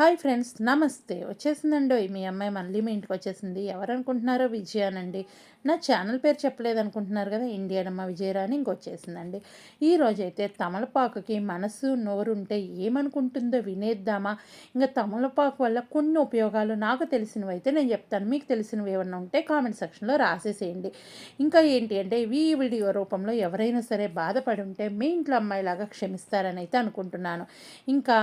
Hi friends నమస్తే. వచ్చేసిందండి మీ అమ్మాయి మళ్ళీ మీ ఇంటికి వచ్చేసింది. ఎవరు అనుకుంటున్నారో విజయానండి. నా ఛానల్ పేరు చెప్పలేదు అనుకుంటున్నారు కదా ఇండియన్ విజయరాణి ఇంకొచ్చేసిందండి. ఈ రోజైతే తమలపాకుకి మనసు నోరు ఉంటే ఏమనుకుంటుందో వినేద్దామా? ఇంకా తమలపాకు వల్ల కొన్ని ఉపయోగాలు నాకు తెలిసినవి అయితే నేను చెప్తాను. మీకు తెలిసినవి ఏమన్నా ఉంటే కామెంట్ సెక్షన్లో రాసేసేయండి. ఇంకా ఏంటి అంటే ఈ వీడియో రూపంలో ఎవరైనా సరే బాధపడి ఉంటే మీ ఇంట్లో అమ్మాయిలాగా క్షమిస్తారని అయితే అనుకుంటున్నాను. ఇంకా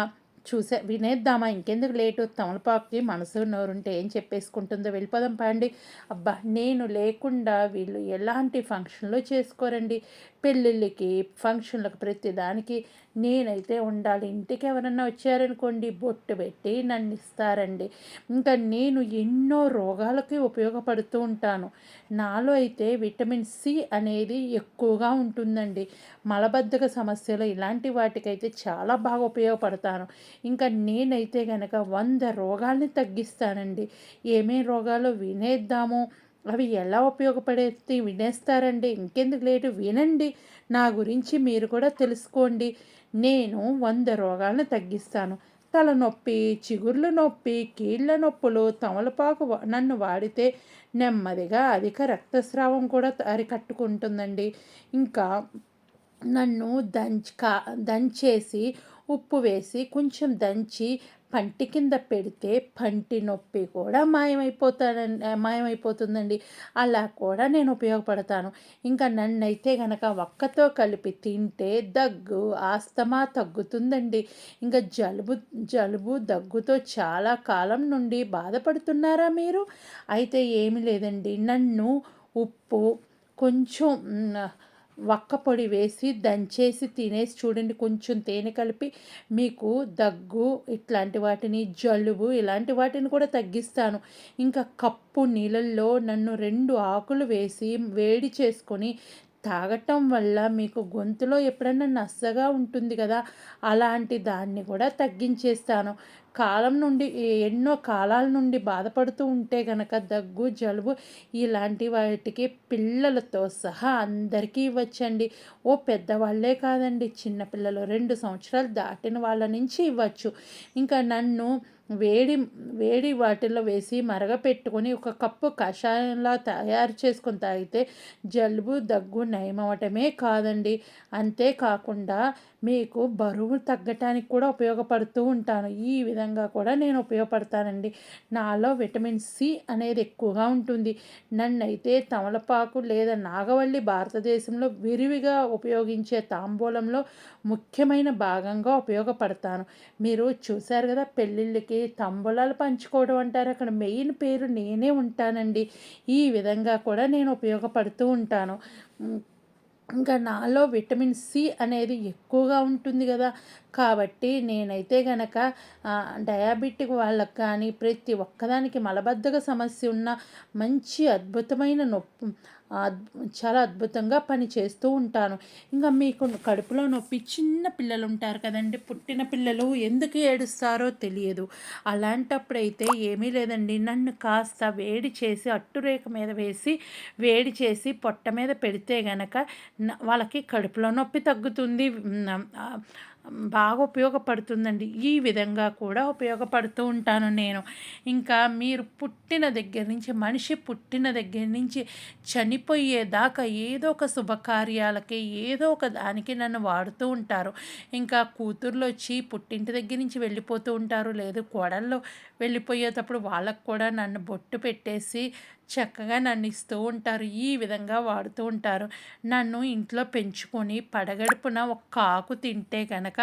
చూసే వినేద్దామా? ఇంకెందుకు లేటు? తమలపాకుకి మనసు నోరుంటే ఏం చెప్పేసుకుంటుందో వెళ్ళిపోదాం పండి. అబ్బా నేను లేకుండా వీళ్ళు ఎలాంటి ఫంక్షన్లో చేసుకోరండి? పెళ్ళిళ్ళకి ఫంక్షన్లకు ప్రతి దానికి నేనైతే ఉండాలి. ఇంటికి ఎవరన్నా వచ్చారనుకోండి బొట్టు పెట్టి నన్ను ఇస్తారండి. ఇంకా నేను ఎన్నో రోగాలకి ఉపయోగపడుతూ ఉంటాను. నాలో అయితే విటమిన్ సి అనేది ఎక్కువగా ఉంటుందండి. మలబద్ధక సమస్యలు ఇలాంటి వాటికైతే చాలా బాగా ఉపయోగపడతాను. ఇంకా నేనైతే కనుక వంద రోగాల్ని తగ్గిస్తానండి. ఏమేం రోగాలు వినేద్దాము? అవి ఎలా ఉపయోగపడేది? వినేస్తారండి. ఇంకెందుకు లేటు? వినండి. నా గురించి మీరు కూడా తెలుసుకోండి. నేను వంద రోగాలను తగ్గిస్తాను. తలనొప్పి చిగుర్ల నొప్పి కీళ్ళ నొప్పులు తమలపాకు నన్ను వాడితే నెమ్మదిగా అధిక రక్తస్రావం కూడా అరికట్టుకుంటుందండి. ఇంకా నన్ను దంచి కా దంచేసి ఉప్పు వేసి కొంచెం దంచి పంటి కింద పెడితే పంటి నొప్పి కూడా మాయమైపోతానండి మాయమైపోతుందండి. అలా కూడా నేను ఉపయోగపడతాను. ఇంకా నన్నైతే గనక ఒక్కతో కలిపి తింటే దగ్గు ఆస్తమా తగ్గుతుందండి. ఇంకా జలుబు జలుబు దగ్గుతో చాలా కాలం నుండి బాధపడుతున్నారా మీరు? అయితే ఏమి లేదండి. నన్ను ఉప్పు కొంచెం వక్క పొడి వేసి దంచేసి తినేసి చూడండి కొంచెం తేనె కలిపి మీకు దగ్గు ఇట్లాంటి వాటిని జలుబు ఇలాంటి వాటిని కూడా తగ్గిస్తాను. ఇంకా కప్పు నీళ్ళల్లో నన్ను రెండు ఆకులు వేసి వేడి చేసుకొని తాగటం వల్ల మీకు గొంతులో ఎప్పుడన్నా నస్సగా ఉంటుంది కదా అలాంటి దాన్ని కూడా తగ్గించేస్తాను. కాలం నుండి ఎన్నో కాలాల నుండి బాధపడుతూ ఉంటే గనక దగ్గు జలుబు ఇలాంటి వాటికి పిల్లలతో సహా అందరికీ ఇవ్వచ్చండి. ఓ పెద్దవాళ్ళే కాదండి చిన్నపిల్లలు రెండు సంవత్సరాలు దాటిన వాళ్ళ నుంచి ఇవ్వచ్చు. ఇంకా నన్ను వేడి వేడి వాటిల్లో వేసి మరగపెట్టుకొని ఒక కప్పు కషాయంలా తయారు చేసుకొని తాగితే జలుబు దగ్గు నయమవటమే కాదండి. అంతేకాకుండా మీకు బరువు తగ్గటానికి కూడా ఉపయోగపడుతూ ఉంటాను. ఈ విధంగా కూడా నేను ఉపయోగపడతానండి. నాలో విటమిన్ సి అనేది ఎక్కువగా ఉంటుంది. నన్నైతే తమలపాకు లేదా నాగవల్లి భారతదేశంలో విరివిగా ఉపయోగించే తాంబూలంలో ముఖ్యమైన భాగంగా ఉపయోగపడతాను. మీరు చూశారు కదా పెళ్ళిళ్ళకి తంబులాలు పంచుకోవడం అంటారు. అక్కడ మెయిన్ పేరు నేనే ఉంటానండి. ఈ విధంగా కూడా నేను ఉపయోగపడుతూ ఉంటాను. ఇంకా నాలో విటమిన్ సి అనేది ఎక్కువగా ఉంటుంది కదా. కాబట్టి నేనైతే గనక డయాబెటిక్ వాళ్ళకి కానీ ప్రతి ఒక్కదానికి మలబద్ధక సమస్య ఉన్న మంచి అద్భుతమైన నొప్పి చాలా అద్భుతంగా పని చేస్తూ ఉంటాను. ఇంకా మీకు కడుపులో నొప్పి చిన్న పిల్లలు ఉంటారు కదండి పుట్టిన పిల్లలు ఎందుకు ఏడుస్తారో తెలియదు. అలాంటప్పుడైతే ఏమీ లేదండి నన్ను కాస్త వేడి చేసి అట్టురేఖ మీద వేసి వేడి చేసి పొట్ట మీద పెడితే గనక వాళ్ళకి కడుపులో నొప్పి తగ్గుతుంది. బాగా ఉపయోగపడుతుందండి. ఈ విధంగా కూడా ఉపయోగపడుతూ ఉంటాను నేను. ఇంకా మీరు పుట్టిన దగ్గర నుంచి మనిషి పుట్టిన దగ్గర నుంచి చనిపోయేదాకా ఏదో ఒక శుభకార్యాలకి ఏదో ఒక దానికి నన్ను వాడుతూ ఉంటారు. ఇంకా కూతుర్లు వచ్చి పుట్టింటి దగ్గర నుంచి వెళ్ళిపోతూ ఉంటారు. లేదు కోడల్లో వెళ్ళిపోయేటప్పుడు వాళ్ళకు కూడా నన్ను బొట్టు పెట్టేసి చక్కగా నన్ను ఇస్తూ ఉంటారు ఈ విధంగా వాడుతూ ఉంటారు. నన్ను ఇంట్లో పెంచుకొని పడగడుపున ఒక ఆకు తింటే కనుక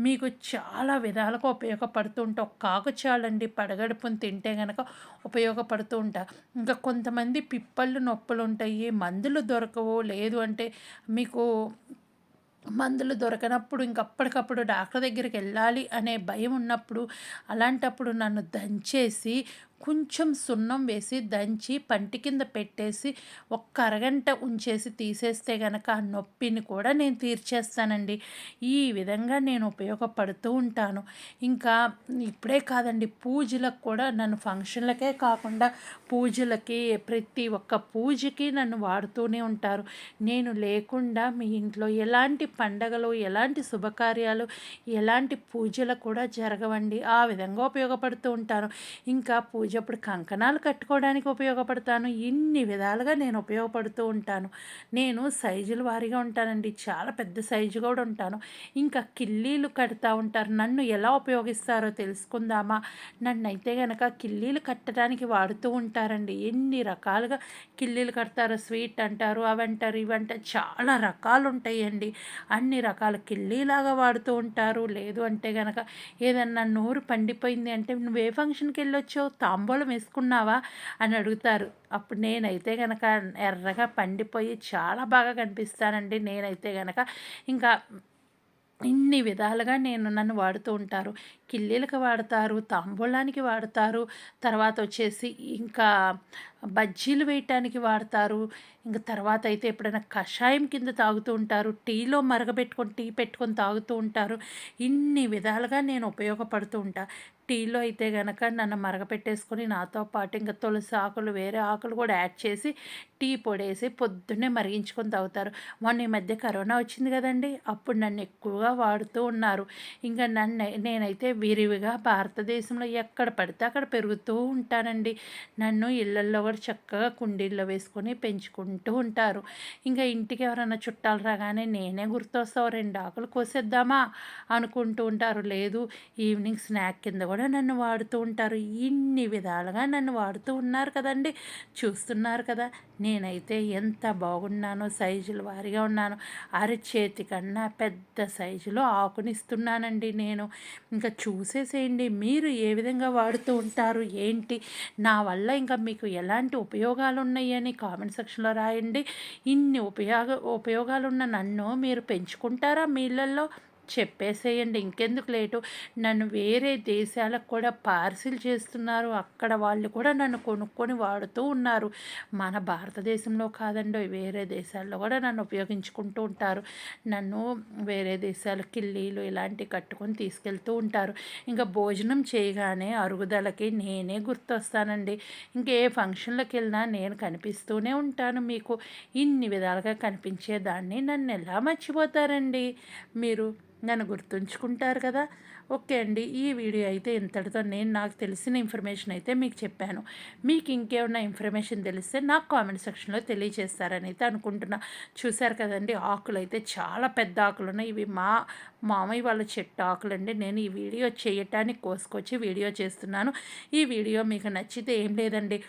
మీకు చాలా విధాలుగా ఉపయోగపడుతూ ఉంటా. ఒక ఆకు చాలండి పడగడుపును తింటే కనుక ఉపయోగపడుతూ ఉంటా. ఇంకా కొంతమంది పిప్పళ్ళు నొప్పులు ఉంటాయి మందులు దొరకవు. లేదు అంటే మీకు మందులు దొరకనప్పుడు ఇంకప్పటికప్పుడు డాక్టర్ దగ్గరికి వెళ్ళాలి అనే భయం ఉన్నప్పుడు అలాంటప్పుడు నన్ను దంచేసి కొంచెం సున్నం వేసి దంచి పంటి కింద పెట్టేసి ఒక్క అరగంట ఉంచేసి తీసేస్తే కనుక ఆ నొప్పిని కూడా నేను తీర్చేస్తానండి. ఈ విధంగా నేను ఉపయోగపడుతూ ఉంటాను. ఇంకా ఇప్పుడే కాదండి పూజలకు కూడా నన్ను ఫంక్షన్లకే కాకుండా పూజలకి ప్రతి ఒక్క పూజకి నన్ను వాడుతూనే ఉంటారు. నేను లేకుండా మీ ఇంట్లో ఎలాంటి పండగలు ఎలాంటి శుభకార్యాలు ఎలాంటి పూజలు కూడా జరగవండి. ఆ విధంగా ఉపయోగపడుతూ ఉంటాను. ఇంకా పూజ అప్పుడు కంకణాలు కట్టుకోవడానికి ఉపయోగపడతాను. ఇన్ని విధాలుగా నేను ఉపయోగపడుతూ ఉంటాను. నేను సైజులు వారీగా ఉంటానండి. చాలా పెద్ద సైజు కూడా ఉంటాను. ఇంకా కిల్లీలు కడతా ఉంటారు. నన్ను ఎలా ఉపయోగిస్తారో తెలుసుకుందామా? నన్ను అయితే కనుక కిల్లీలు కట్టడానికి వాడుతూ ఉంటారండి. ఎన్ని రకాలుగా కిల్లీలు కడతారు. స్వీట్ అంటారు అవి అంటారు ఇవంటారు చాలా రకాలు ఉంటాయండి అన్ని రకాల కిల్లీలాగా వాడుతూ ఉంటారు. లేదు అంటే కనుక ఏదన్నా నోరు పండిపోయింది అంటే నువ్వు ఏ ఫంక్షన్కి వెళ్ళొచ్చావు తాంబూలం వేసుకున్నావా అని అడుగుతారు. అప్పుడు నేనైతే కనుక ఎర్రగా పండిపోయి చాలా బాగా కనిపిస్తానండి. నేనైతే కనుక ఇంకా ఇన్ని విధాలుగా నేను నన్ను వాడుతూ ఉంటారు. కిల్లీలకు వాడతారు తాంబూలానికి వాడతారు తర్వాత వచ్చేసి ఇంకా బజ్జీలు వేయటానికి వాడతారు. ఇంకా తర్వాత అయితే ఎప్పుడైనా కషాయం కింద తాగుతూ ఉంటారు. టీలో మరగబెట్టుకొని టీ పెట్టుకొని తాగుతూ ఉంటారు. ఇన్ని విధాలుగా నేను ఉపయోగపడుతూ ఉంటా. టీలో అయితే కనుక నన్ను మరగపెట్టేసుకొని నాతో పాటు ఇంకా తులసి ఆకులు వేరే ఆకులు కూడా యాడ్ చేసి టీ పొడేసి పొద్దున్నే మరిగించుకొని తాగుతారు. మొన్న ఈ మధ్య కరోనా వచ్చింది కదండి అప్పుడు నన్ను ఎక్కువగా వాడుతూ ఉన్నారు. ఇంకా నన్ను నేనైతే విరివిగా భారతదేశంలో ఎక్కడ పడితే అక్కడ పెరుగుతూ ఉంటానండి. నన్ను ఇళ్ళల్లో కూడా చక్కగా కుండీల్లో వేసుకొని పెంచుకుంటూ ఉంటారు. ఇంకా ఇంటికి ఎవరైనా చుట్టాలు రాగానే నేనే గుర్తొస్తావు రెండు ఆకులు కోసేద్దామా? అనుకుంటూ ఉంటారు. లేదు ఈవినింగ్ స్నాక్ కింద కూడా కూడా నన్ను వాడుతూ ఉంటారు. ఇన్ని విధాలుగా నన్ను వాడుతూ ఉన్నారు కదండి. చూస్తున్నారు కదా నేనైతే ఎంత బాగున్నానో సైజులు వారిగా ఉన్నాను. అరచేతి కన్నా పెద్ద సైజులో ఆకునిస్తున్నానండి నేను. ఇంకా చూసేసేయండి మీరు ఏ విధంగా వాడుతూ ఉంటారు ఏంటి నా వల్ల ఇంకా మీకు ఎలాంటి ఉపయోగాలు ఉన్నాయని కామెంట్ సెక్షన్లో రాయండి. ఇన్ని ఉపయోగ ఉపయోగాలున్న నన్ను మీరు పెంచుకుంటారా మీ ఇళ్ళల్లో చెప్పేసేయండి. ఇంకెందుకు లేటు? నన్ను వేరే దేశాలకు కూడా పార్సిల్ చేస్తున్నారు. అక్కడ వాళ్ళు కూడా నన్ను కొనుక్కొని వాడుతూ ఉన్నారు. మన భారతదేశంలో కాదండి వేరే దేశాల్లో కూడా నన్ను ఉపయోగించుకుంటూ ఉంటారు. నన్ను వేరే దేశాల కిల్లీలు ఇలాంటివి కట్టుకొని తీసుకెళ్తూ ఉంటారు. ఇంకా భోజనం చేయగానే అరుగుదలకి నేనే గుర్తొస్తానండి. ఇంకే ఫంక్షన్లకు వెళ్ళినా నేను కనిపిస్తూనే ఉంటాను మీకు. ఇన్ని విధాలుగా కనిపించేదాన్ని నన్ను ఎలా మర్చిపోతారండి? మీరు నన్ను గుర్తుంచుకుంటారు కదా? ఓకే అండి. ఈ వీడియో అయితే ఇంతటితో నేను నాకు తెలిసిన ఇన్ఫర్మేషన్ అయితే మీకు చెప్పాను. మీకు ఇంకేమన్నా ఇన్ఫర్మేషన్ తెలిస్తే నాకు కామెంట్ సెక్షన్లో తెలియజేస్తారని అయితే అనుకుంటున్నా. చూశారు కదండి ఆకులు అయితే చాలా పెద్ద ఆకులు ఉన్నాయి. ఇవి మా మామయ్య వాళ్ళ చెట్టు ఆకులండి నేను ఈ వీడియో చేయటానికి కోసుకొచ్చి వీడియో చేస్తున్నాను. ఈ వీడియో మీకు నచ్చితే ఏం లేదండి.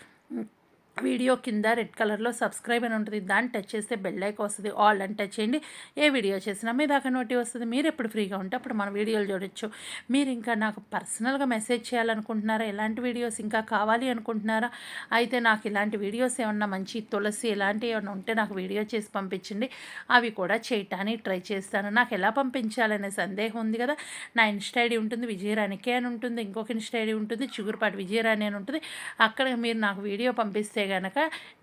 వీడియో కింద రెడ్ కలర్లో సబ్స్క్రైబ్ అని ఉంటుంది. దాన్ని టచ్ చేస్తే బెల్ ఐక్ వస్తుంది. ఆల్ అని టచ్ చేయండి. ఏ వీడియో చేసినా మీ దాకా నోటి వస్తుంది. మీరు ఎప్పుడు ఫ్రీగా ఉంటే అప్పుడు మన వీడియోలు చూడొచ్చు. మీరు ఇంకా నాకు పర్సనల్గా మెసేజ్ చేయాలనుకుంటున్నారా? ఎలాంటి వీడియోస్ ఇంకా కావాలి అనుకుంటున్నారా? అయితే నాకు ఇలాంటి వీడియోస్ ఏమన్నా మంచి తులసి ఇలాంటివి ఏమన్నా ఉంటే నాకు వీడియో చేసి పంపించండి. అవి కూడా చేయటానికి ట్రై చేస్తాను. నాకు ఎలా పంపించాలనే సందేహం ఉంది కదా. నా ఇన్స్టా ఐడి ఉంటుంది. విజయరాణికే అని ఉంటుంది. ఇంకొక ఇన్స్టా ఐడి ఉంటుంది. చిగురుపాటి విజయరాణి అని ఉంటుంది. అక్కడ మీరు నాకు వీడియో పంపిస్తే కనుక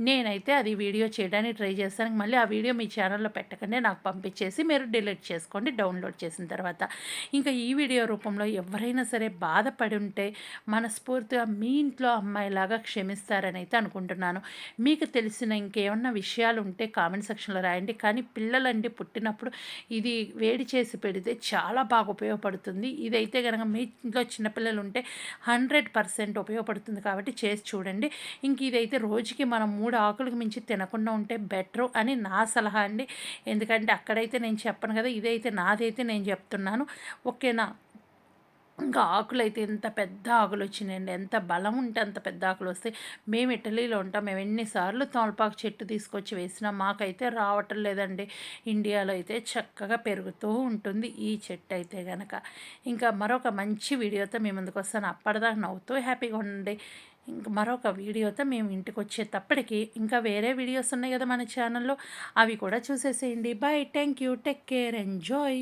నేనైతే అది వీడియో చేయడానికి ట్రై చేస్తాను. మళ్ళీ ఆ వీడియో మీ ఛానల్లో పెట్టకనే నాకు పంపించేసి మీరు డిలీట్ చేసుకోండి డౌన్లోడ్ చేసిన తర్వాత. ఇంకా ఈ వీడియో రూపంలో ఎవరైనా సరే బాధపడి ఉంటే మనస్ఫూర్తిగా మీ ఇంట్లో అమ్మాయిలాగా క్షమిస్తారని అయితే అనుకుంటున్నాను. మీకు తెలిసిన ఇంకేమన్నా విషయాలు ఉంటే కామెంట్ సెక్షన్లో రాయండి. కానీ పిల్లలండి పుట్టినప్పుడు ఇది వేడి చేసి పెడితే చాలా బాగా ఉపయోగపడుతుంది. ఇదైతే కనుక మీ ఇంట్లో చిన్నపిల్లలు ఉంటే హండ్రెడ్ పర్సెంట్ ఉపయోగపడుతుంది కాబట్టి చేసి చూడండి. ఇంక ఇదైతే రోజుకి మనం మూడు ఆకులకు మించి తినకుండా ఉంటే బెటర్ అని నా సలహా అండి. ఎందుకంటే అక్కడైతే నేను చెప్పను కదా ఇదైతే నాదైతే నేను చెప్తున్నాను. ఓకేనా? ఇంకా ఆకులు అయితే ఎంత పెద్ద ఆకులు వచ్చినాయండి ఎంత బలం ఉంటే అంత పెద్ద ఆకులు వస్తాయి. మేము ఇటలీలో ఉంటాం మేము ఎన్నిసార్లు తోలపాకు చెట్టు తీసుకొచ్చి వేసినా మాకైతే రావటం లేదండి. ఇండియాలో అయితే చక్కగా పెరుగుతూ ఉంటుంది ఈ చెట్టు అయితే కనుక ఇంకా మరొక మంచి వీడియోతో మీ ముందుకు వస్తాను. అప్పటిదాకా నవ్వుతూ హ్యాపీగా ఉండండి. ఇంక మరొక వీడియోతో మేము ఇంటికి వచ్చేటప్పటికి ఇంకా వేరే వీడియోస్ ఉన్నాయి కదా మన ఛానల్లో. అవి కూడా చూసేసేయండి. Bye thank you take care enjoy